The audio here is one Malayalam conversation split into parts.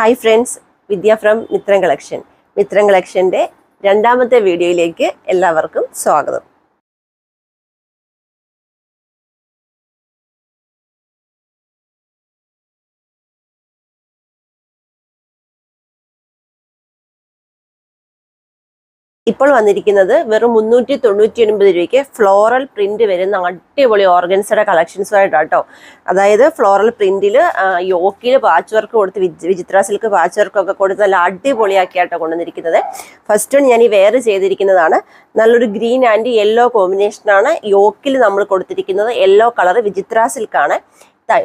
Hi friends Vidya from Mithram collection Mithram കളക്ഷന്റെ രണ്ടാമത്തെ വീഡിയോയിലേക്ക് എല്ലാവർക്കും സ്വാഗതം. ഇപ്പോൾ വന്നിരിക്കുന്നത് വെറും മുന്നൂറ്റി തൊണ്ണൂറ്റി ഒൻപത് രൂപയ്ക്ക് ഫ്ലോറൽ പ്രിന്റ് വരുന്ന അടിപൊളി ഓർഗൻസയുടെ കളക്ഷൻസുമായിട്ടാണ് കേട്ടോ അതായത് ഫ്ലോറൽ പ്രിന്റിൽ യോക്കിൽ പാച്ച് വർക്ക് കൊടുത്ത് വിചിത്ര സിൽക്ക് പാച്ച് വർക്കൊക്കെ കൊടുത്ത് നല്ല അടിപൊളിയാക്കിയാട്ടോ കൊണ്ടുവന്നിരിക്കുന്നത്. ഫസ്റ്റ് ഞാൻ ഈ വെയർ ചെയ്തിരിക്കുന്നതാണ്. നല്ലൊരു ഗ്രീൻ ആൻഡ് യെല്ലോ കോമ്പിനേഷനാണ് യോക്കിൽ നമ്മൾ കൊടുത്തിരിക്കുന്നത്. യെല്ലോ കളർ വിചിത്ര സിൽക്കാണ്.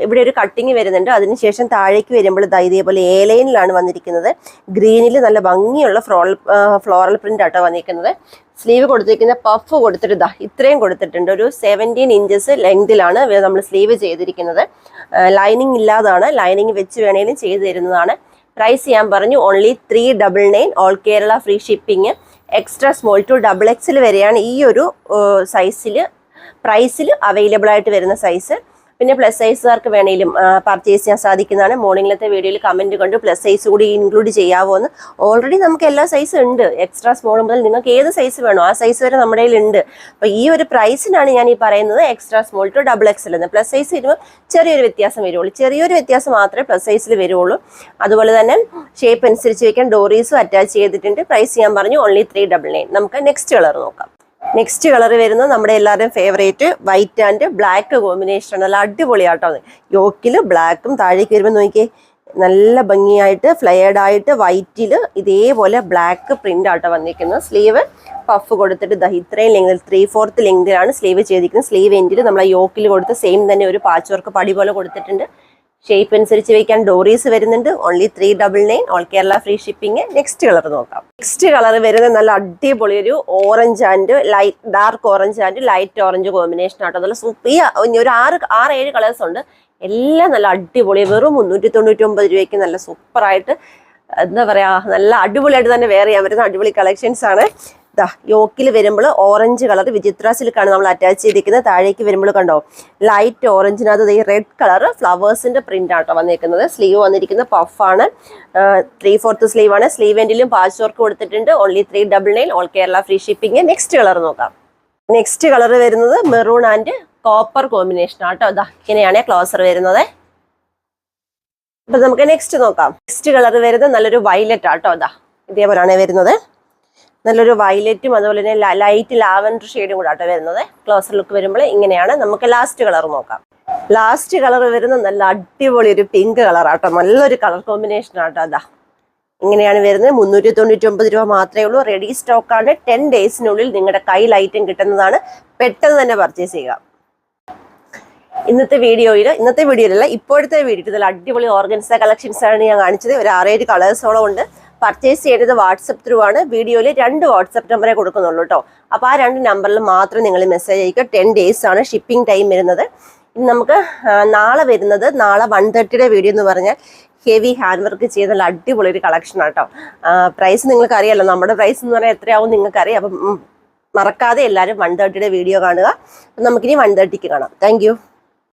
ഇവിടെ ഒരു കട്ടിങ് വരുന്നുണ്ട്. അതിനുശേഷം താഴേക്ക് വരുമ്പോൾ ദാ ഇതേപോലെ എ ലൈനിലാണ് വന്നിരിക്കുന്നത്. ഗ്രീനിൽ നല്ല ഭംഗിയുള്ള ഫ്ലോറൽ ഫ്ലോറൽ പ്രിന്റ് ആട്ടോ വന്നിരിക്കുന്നത്. സ്ലീവ് കൊടുത്തിരിക്കുന്ന പഫ് കൊടുത്തിട്ട് ദാ ഇത്രയും കൊടുത്തിട്ടുണ്ട്. ഒരു സെവന്റീൻ ഇഞ്ചസ് ലെങ്തിലാണ് നമ്മൾ സ്ലീവ് ചെയ്തിരിക്കുന്നത്. ലൈനിങ് ഇല്ലാതാണ്. ലൈനിങ് വെച്ച് വേണേലും ചെയ്തു തരുന്നതാണ്. പ്രൈസ് ഞാൻ പറഞ്ഞു only three double nine all Kerala free shipping extra small to double XL വരെയാണ് ഈ ഒരു സൈസിൽ പ്രൈസിൽ അവൈലബിൾ ആയിട്ട് വരുന്ന സൈസ് പിന്നെ പ്ലസ് സൈസുകാർക്ക് വേണേലും പർച്ചേസ് ചെയ്യാൻ സാധിക്കുന്നതാണ്. മോർണിംഗിലത്തെ വീഡിയോയിൽ കമന്റ് കൊണ്ട്. പ്ലസ് സൈസ് കൂടി ഇൻക്ലൂഡ് ചെയ്യാവോ എന്ന് ഓൾറെഡി നമുക്ക് എല്ലാ സൈസും ഉണ്ട്. എക്സ്ട്രാ സ്മോൾ മുതൽ നിങ്ങൾക്ക് ഏത് സൈസ് വേണോ ആ സൈസ് വരെ നമ്മുടെ ഉണ്ട് അപ്പോൾ ഈ ഒരു പ്രൈസിനാണ് ഞാൻ ഈ പറയുന്നത് extra small to double XL എന്ന് പ്ലസ് സൈസ് വരുമ്പോൾ ചെറിയൊരു വ്യത്യാസം വരുള്ളൂ ചെറിയൊരു വ്യത്യാസം മാത്രമേ പ്ലസ് സൈസിൽ വരുള്ളൂ അതുപോലെ തന്നെ ഷേപ്പ് അനുസരിച്ച് വയ്ക്കാൻ ഡോറീസും അറ്റാച്ച് ചെയ്തിട്ടുണ്ട്. പ്രൈസ് ഞാൻ പറഞ്ഞു ഓൺലി ത്രീ നമുക്ക് നെക്സ്റ്റ് കളർ നോക്കാം. നെക്സ്റ്റ് കളർ വരുന്നത് നമ്മുടെ എല്ലാവരുടെയും favourite white and black combination നല്ല അടിപൊളിയാട്ടോ യോക്കിൽ ബ്ലാക്കും താഴേക്ക് വരുമ്പോൾ നോക്കിയേ നല്ല ഭംഗിയായിട്ട് ഫ്ലെയർഡ് ആയിട്ട് വൈറ്റിൽ ഇതേപോലെ ബ്ലാക്ക് പ്രിന്റ് ആട്ടോ വന്നിരിക്കുന്നത്. സ്ലീവ് പഫ് കൊടുത്തിട്ട് ദാ ഇത്രയും ലെങ്തിൽ ത്രീ ഫോർത്ത് ലെങ്തിലാണ് സ്ലീവ് ചെയ്തിരിക്കുന്നത്. സ്ലീവ് എൻഡിൽ നമ്മൾ യോക്കിൽ കൊടുത്ത് സെയിം തന്നെ ഒരു പാച്ച് വർക്ക് പടി പോലെ കൊടുത്തിട്ടുണ്ട്. ഷേപ്പ് അനുസരിച്ച് വെക്കാൻ ഡോറീസ് വരുന്നുണ്ട്. Only three double nine all Kerala free shipping next colour നോക്കാം. നെക്സ്റ്റ് കളർ വരുന്നത് നല്ല അടിപൊളി ഒരു orange and light dark orange and light orange combination ആട്ടോ. നല്ല സൂപ്പർ ഈ ഒരു ആറ് ആറ് ഏഴ് കളേഴ്സ് ഉണ്ട്. എല്ലാം നല്ല അടിപൊളി. വെറും മുന്നൂറ്റി തൊണ്ണൂറ്റി ഒമ്പത് രൂപയ്ക്ക് നല്ല സൂപ്പറായിട്ട് എന്താ പറയാ നല്ല അടിപൊളിയായിട്ട് തന്നെ വേറെ ചെയ്യാൻ പറ്റുന്ന അടിപൊളി കളക്ഷൻസ് ആണ്. ദാ യോക്കിൽ വരുമ്പോൾ ഓറഞ്ച് കളർ വിചിത്ര സിൽക്കാണ് നമ്മൾ അറ്റാച്ച് ചെയ്തിരിക്കുന്നത്. താഴേക്ക് വരുമ്പോൾ കണ്ടോ ലൈറ്റ് ഓറഞ്ചിനകത്ത് ഈ റെഡ് കളർ ഫ്ലവേഴ്സിന്റെ പ്രിന്റ് ആട്ടോ വന്നിരിക്കുന്നത് സ്ലീവ് വന്നിരിക്കുന്ന പഫാണ് ത്രീ ഫോർത്ത് സ്ലീവ് ആണ്. സ്ലീവ് എൻഡിലും പാച്ച് വർക്ക് കൊടുത്തിട്ടുണ്ട്. Only three double nine all Kerala free shipping next colour നോക്കാം. നെക്സ്റ്റ് കളർ വരുന്നത് മെറൂൺ ആൻഡ് കോപ്പർ കോമ്പിനേഷൻ ആട്ടോ ഇതാ ഇങ്ങനെയാണ് ക്ലോസർ വരുന്നത്. അപ്പൊ നമുക്ക് നെക്സ്റ്റ് നോക്കാം. നെക്സ്റ്റ് കളർ വരുന്നത് നല്ലൊരു വയലറ്റ് ആട്ടോ ഇതാ ഇതേപോലെയാണ് വരുന്നത്. നല്ലൊരു വയലറ്റും അതുപോലെ തന്നെ ലൈറ്റ് ലാവൻഡർ ഷെയ്ഡും കൂടെ ആട്ടോ വരുന്നത്. ക്ലോസർ ലുക്ക് വരുമ്പോൾ ഇങ്ങനെയാണ്. നമുക്ക് ലാസ്റ്റ് കളർ നോക്കാം. ലാസ്റ്റ് കളർ വരുന്ന നല്ല അടിപൊളി ഒരു പിങ്ക് കളർ ആട്ടോ. നല്ലൊരു കളർ കോമ്പിനേഷൻ ആട്ടോ അതാ. ഇങ്ങനെയാണ് വരുന്നത്. മുന്നൂറ്റി തൊണ്ണൂറ്റി ഒമ്പത് രൂപ മാത്രമേ ഉള്ളൂ. റെഡി സ്റ്റോക്കാണ് ടെൻ ഡേയ്സിനുള്ളിൽ നിങ്ങളുടെ കയ്യിൽ ഐറ്റം കിട്ടുന്നതാണ്. പെട്ടെന്ന് തന്നെ പർച്ചേസ് ചെയ്യുക. ഇന്നത്തെ വീഡിയോയിൽ ഇന്നത്തെ വീഡിയോയിലല്ല ഇപ്പോഴത്തെ വീഡിയോ. ഇതിൽ അടിപൊളി ഓർഗൻസ കളക്ഷൻസ് ആണ് ഞാൻ കാണിച്ചത്. ഒരു ആറേഴ് കളേഴ്സോളം ഉണ്ട്. പർച്ചേസ് ചെയ്തത് വാട്സപ്പ് ത്രൂ ആണ്. വീഡിയോയിൽ രണ്ട് വാട്സപ്പ് നമ്പറേ കൊടുക്കുന്നുള്ളൂ കേട്ടോ അപ്പോൾ ആ രണ്ട് നമ്പറിൽ മാത്രം നിങ്ങൾ മെസ്സേജ് അയക്കുക. ടെൻ ഡേയ്സ് ആണ് ഷിപ്പിംഗ് ടൈം വരുന്നത്. ഇനി നമുക്ക് നാളെ വരുന്നത് നാളെ വൺ തേർട്ടിയുടെ വീഡിയോ എന്ന് പറഞ്ഞാൽ ഹെവി ഹാൻഡ് വർക്ക് ചെയ്ത നല്ല അടിപൊളി ഒരു കളക്ഷൻ ആട്ടോ പ്രൈസ് നിങ്ങൾക്ക് അറിയാലോ നമ്മുടെ പ്രൈസ് എന്ന് പറഞ്ഞാൽ എത്രയാവും നിങ്ങൾക്കറിയാം. അപ്പം മറക്കാതെ എല്ലാവരും വൺ തേർട്ടിയുടെ വീഡിയോ കാണുക. നമുക്കിനി വൺ തേർട്ടിക്ക് കാണാം. താങ്ക്